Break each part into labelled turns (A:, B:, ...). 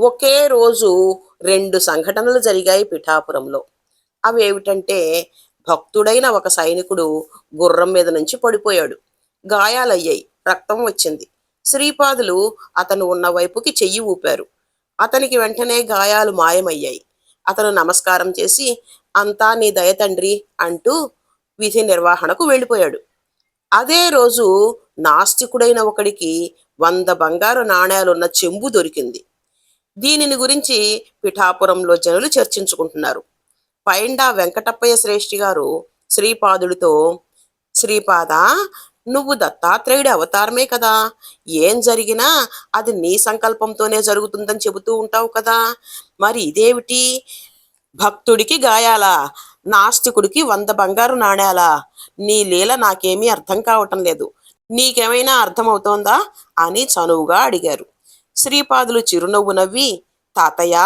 A: ఒకే రోజు రెండు సంఘటనలు జరిగాయి పిఠాపురంలో. అవి ఏమిటంటే భక్తుడైన ఒక సైనికుడు గుర్రం మీద నుంచి పడిపోయాడు. గాయాలయ్యాయి. రక్తం వచ్చింది. శ్రీపాదులు అతను ఉన్న వైపుకి చెయ్యి ఊపారు. అతనికి వెంటనే గాయాలు మాయమయ్యాయి. అతను నమస్కారం చేసి అంతా నీ దయ తండ్రి అంటూ విధి నిర్వహణకు వెళ్ళిపోయాడు. అదే రోజు నాస్తికుడైన ఒకడికి వంద బంగారు నాణేలున్న చెంబు దొరికింది. దీనిని గురించి పిఠాపురంలో జనులు చర్చించుకుంటున్నారు. పైండా వెంకటప్పయ్య శ్రేష్ఠి గారు శ్రీపాదుడితో శ్రీపాద నువ్వు దత్తాత్రేయుడి అవతారమే కదా. ఏం జరిగినా అది నీ సంకల్పంతోనే జరుగుతుందని చెబుతూ ఉంటావు కదా. మరి ఇదేమిటి? భక్తుడికి గాయాలా? నాస్తికుడికి వంద బంగారు నాణ్యాల నీ లీల నాకేమీ అర్థం కావటం లేదు. నీకేమైనా అర్థమవుతోందా? అని చనువుగా అడిగారు. శ్రీపాదులు చిరునవ్వు నవ్వి తాతయ్య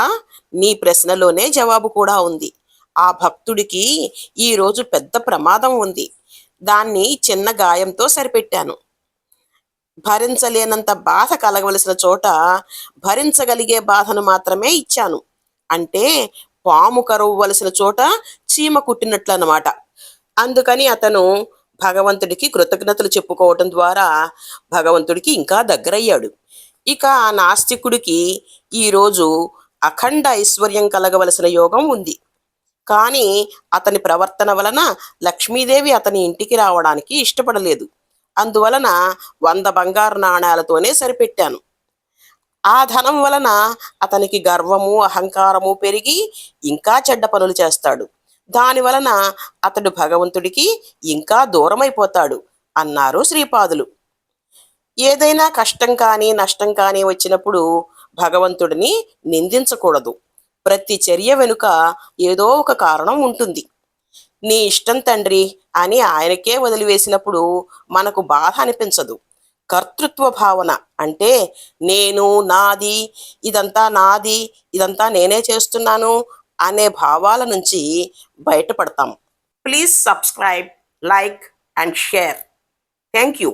A: నీ ప్రశ్నలోనే జవాబు కూడా ఉంది. ఆ భక్తుడికి ఈరోజు పెద్ద ప్రమాదం ఉంది. దాన్ని చిన్న గాయంతో సరిపెట్టాను. భరించలేనంత బాధ కలగవలసిన చోట భరించగలిగే బాధను మాత్రమే ఇచ్చాను. అంటే పాము కరవలసిన చోట చీమ కుట్టినట్లు అన్నమాట అందుకని అతను భగవంతుడికి కృతజ్ఞతలు చెప్పుకోవటం ద్వారా భగవంతుడికి ఇంకా దగ్గరయ్యాడు. ఇక ఆ నాస్తికుడికి ఈరోజు అఖండ ఐశ్వర్యం కలగవలసిన యోగం ఉంది. కానీ అతని ప్రవర్తన వలన లక్ష్మీదేవి అతని ఇంటికి రావడానికి ఇష్టపడలేదు. అందువలన వంద బంగారు నాణాలతోనే సరిపెట్టాను. ఆ ధనం వలన అతనికి గర్వము అహంకారము పెరిగి ఇంకా చెడ్డ పనులు చేస్తాడు. దాని వలన అతడు భగవంతుడికి ఇంకా దూరమైపోతాడు అన్నారు శ్రీపాదులు. ఏదైనా కష్టం కానీ నష్టం కానీ వచ్చినప్పుడు భగవంతుడిని నిందించకూడదు. ప్రతి చర్య వెనుక ఏదో ఒక కారణం ఉంటుంది. నీ ఇష్టం తండ్రి అని ఆయనకే వదిలివేసినప్పుడు మనకు బాధ అనిపించదు. కర్తృత్వ భావన అంటే నేను నాది ఇదంతా నాది ఇదంతా నేనే చేస్తున్నాను అనే భావాల నుంచి బయటపడతాం. Please subscribe like and share. Thank you.